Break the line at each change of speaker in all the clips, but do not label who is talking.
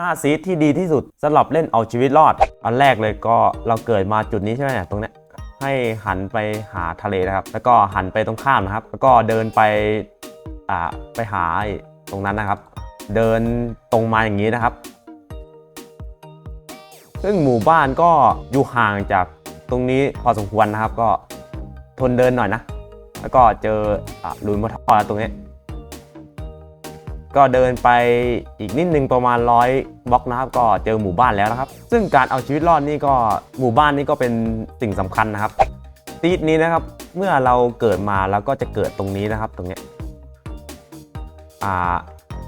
5 ซีดที่ดีที่สุดสำหรับเล่นเอาชีวิตรอด อันแรกเลยก็เราเกิดมาจุดนี้ใช่ไหมเนี่ยตรงเนี้ยให้หันไปหาทะเลนะครับ แล้วก็หันไปตรงข้ามนะครับ แล้วก็เดินไปอ่าไปหาตรงนั้นนะครับ เดินตรงมาอย่างนี้นะครับ ซึ่งหมู่บ้านก็อยู่ห่างจากตรงนี้พอสมควรนะครับ ก็ทนเดินหน่อยนะ แล้วก็เจออะหลุมมะทอแล้วตรงนี้ ก็เดินไปอีกนิดนึงประมาณร้อยบล็อกนะครับ ก็เจอหมู่บ้านแล้วนะครับ ซึ่งการเอาชีวิตรอดนี่ก็หมู่บ้านนี่ก็เป็นสิ่งสำคัญนะครับตีดนี้นะครับ เมื่อเราเกิดมาเราก็จะเกิดตรงนี้นะครับ ตรงเนี้ยอ่า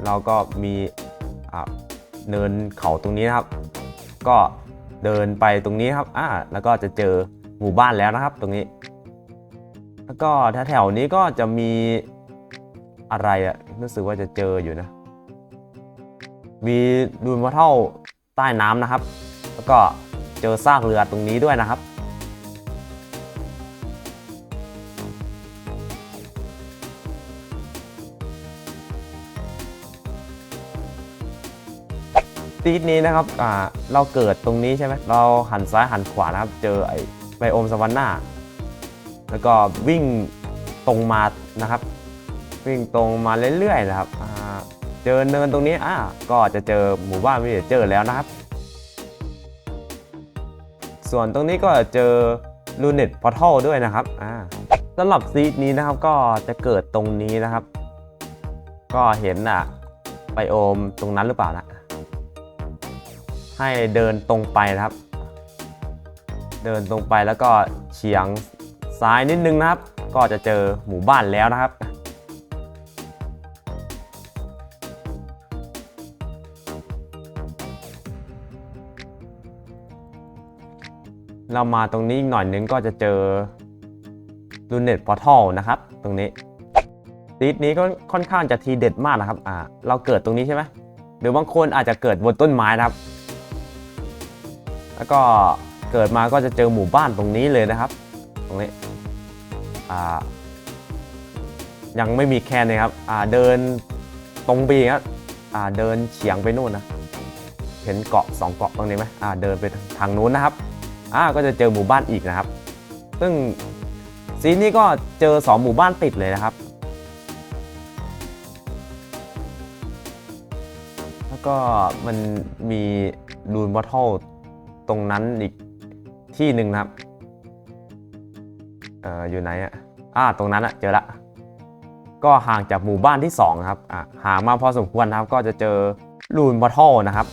เราก็มีเนินเขาตรงนี้นะครับ ก็เดินไปตรงนี้ครับอ่าแล้วก็จะเจอหมู่บ้านแล้วนะครับ ตรงนี้ แล้วก็แถวๆนี้ก็จะมี อะไรอะรู้สึกว่าจะเจออยู่นะ มีดูนวัเท่าใต้น้ำนะครับ แล้วก็เจอซากเรือตรงนี้ด้วยนะครับ ตีดนี้นะครับอ่าเราเกิดตรงนี้ใช่ไหมเราหันซ้ายหันขวานะครับ เจอไอ้ไบโอมสวรรค์หน้า แล้วก็วิ่งตรงมานะครับ วิ่งตรงมาเรื่อยๆนะครับเจอเนินตรงนี้อ่าก็จะเจอหมู่บ้านวิเจอร์แล้วนะครับ ส่วนตรงนี้ก็เจอลูเน็ตพอทัลด้วยนะครับอ่าสำหรับซีดนี้นะครับก็จะเกิดตรงนี้นะครับ ก็เห็นอะไบโอมตรงนั้นหรือเปล่านะให้เดินตรงไปนะครับ เดินตรงไปแล้วก็เฉียงซ้ายนิดนึงนะครับ ก็จะเจอหมู่บ้านแล้วนะครับ เรามาตรงนี้อีกหน่อยนึงก็จะเจอรูเน็ตพอทัลนะครับ ตรงนี้ซีดนี้ก็ค่อนข้างจะทีเด็ดมากนะครับอ่าเราเกิดตรงนี้ใช่ไหมหรือบางคนอาจจะเกิดบนต้นไม้นะครับ แล้วก็เกิดมาก็จะเจอหมู่บ้านตรงนี้เลยนะครับ ตรงนี้อ่ายังไม่มีแคนเลยครับอ่าเดินตรงไปอีกครับอ่าเดินเฉียงไปนู่นนะเห็นเกาะสองเกาะตรงนี้ไหมอ่าเดินไปทางนู้นนะครับ อ่าก็จะเจอหมู่บ้านอีกนะครับ ซึ่งซีนนี้ก็เจอสองหมู่บ้านติดเลยนะครับ แล้วก็มันมีรูนบอทเทิลตรงนั้นอีกที่หนึ่งนะครับ เอ่ออยู่ไหนอะอ่าตรงนั้นอะเจอละ ก็ห่างจากหมู่บ้านที่2ครับอะห่างมาพอสมควรนะครับ ก็จะเจอรูนบอทเทิลนะครับ